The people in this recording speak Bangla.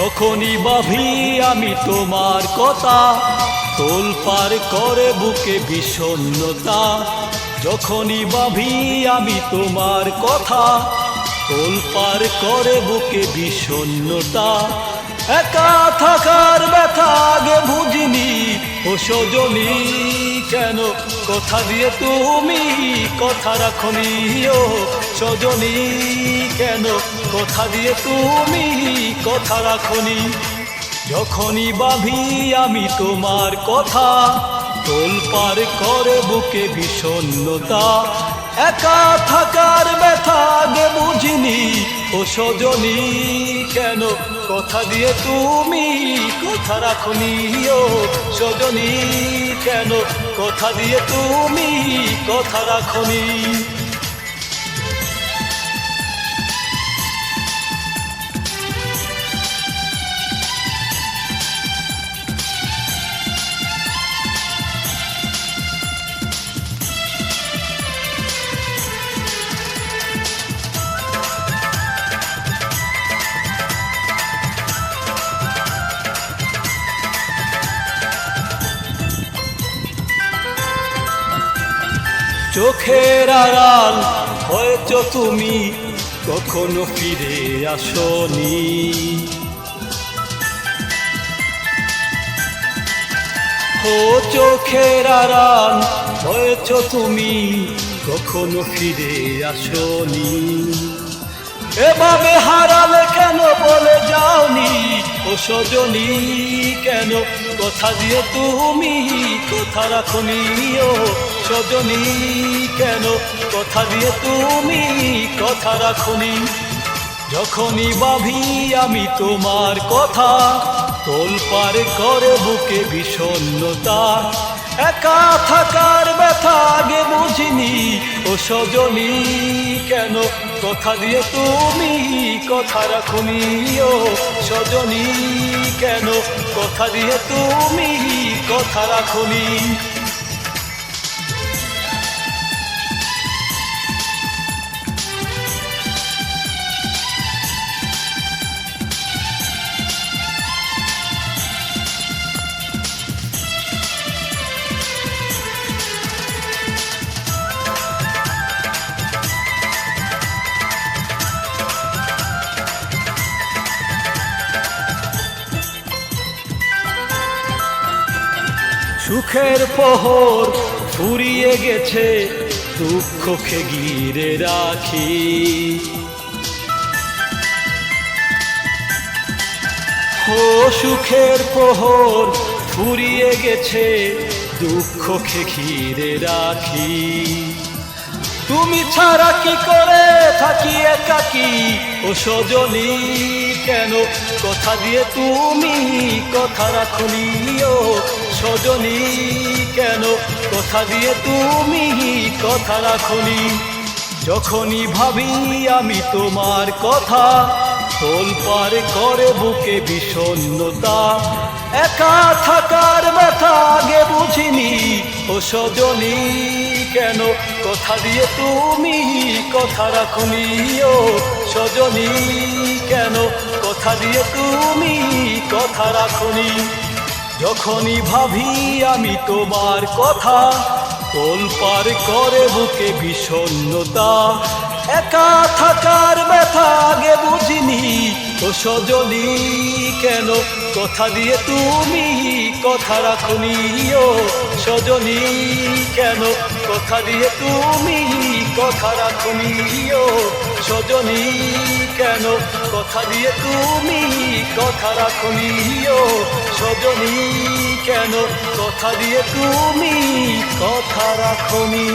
যখনই ভাবি আমি তোমার কথা তোল পার করে বুকে বিষণ্ণতা। যখনই ভাবি আমি তোমার কথা তোল পার করে বুকে বিষণ্ণতা। একা থাকার ব্যথা আগে বুঝিনি, ও সজনী, কেন কথা দিয়ে তুমি কথা রাখনি? ও সজনী, কেন কথা দিয়ে তুমি কথা রাখনি। যখনই ভাবি আমি তোমার কথা তোল পার করে বুকে বিষণ্ণতা। একা থাকার ব্যথা আগে বুঝিনি, ও সজনী কেন? কথা দিয়ে তুমি কথা রাখনি, ও সজনী কেন? কথা দিয়ে তুমি কথা রাখনি। চোখের আড়াল, হয়তো তুমি কখনো ফিরে আসনি। ও চোখের আড়াল, হয়তো তুমি কখনো ফিরে আসনি। এভাবে হারালে কেন বলে যাওনি? ও সজনী, কেন কথা দিয়ে তুমি কথা রাখনি? ও সজনী কেন? কথা দিয়ে তুমি কথা রাখনি। যখনই ভাবি আমি তোমার কথা তোল পার করে বুকে বিষণ্ণতা। একা থাকার ব্যথা আগে বুঝিনি। ও সজনী কেন? কথা দিয়ে তুমি কথা রাখনি। ও সজনী কেন? কথা দিয়ে তুমি কথা রাখনি। সুখের পোহর ফুরিয়ে গেছে, দুঃখকে ঘিরে রাখি। ও সুখের পোহর ফুরিয়ে গেছে, দুঃখকে ঘিরে রাখি। তুমি ছাড়া কি করে থাকি একাকি? ও সজনী, কেন কথা দিয়ে তুমি কথা রাখনি ও সজনী কেন? কথা দিয়ে তুমি কথা রাখনি। যখনই ভাবি আমি তোমার কথা তোল পার করে বুকে বিষণ্ণতা। একা থাকার ব্যথা আগে বুঝিনি। ও সজনী কেন? কথা দিয়ে তুমি কথা রাখনি। ও সজনী কেন? কথা দিয়ে তুমি কথা রাখনি। যখনই ভাবি আমি তোমার কথা তোল পার করে বুকে বিষণ্ণতা। একা থাকার ব্যথা আগে বুঝিনি, ও সজনী কেন? কথা দিয়ে তুমি কথা রাখনি ও সজনী কেন? কথা দিয়ে তুমি কথা রাখনি ও সজনী কেন? কথা দিয়ে তুমি কথা রাখনি ও সজনী কেন? কথা দিয়ে তুমি কথা রাখনি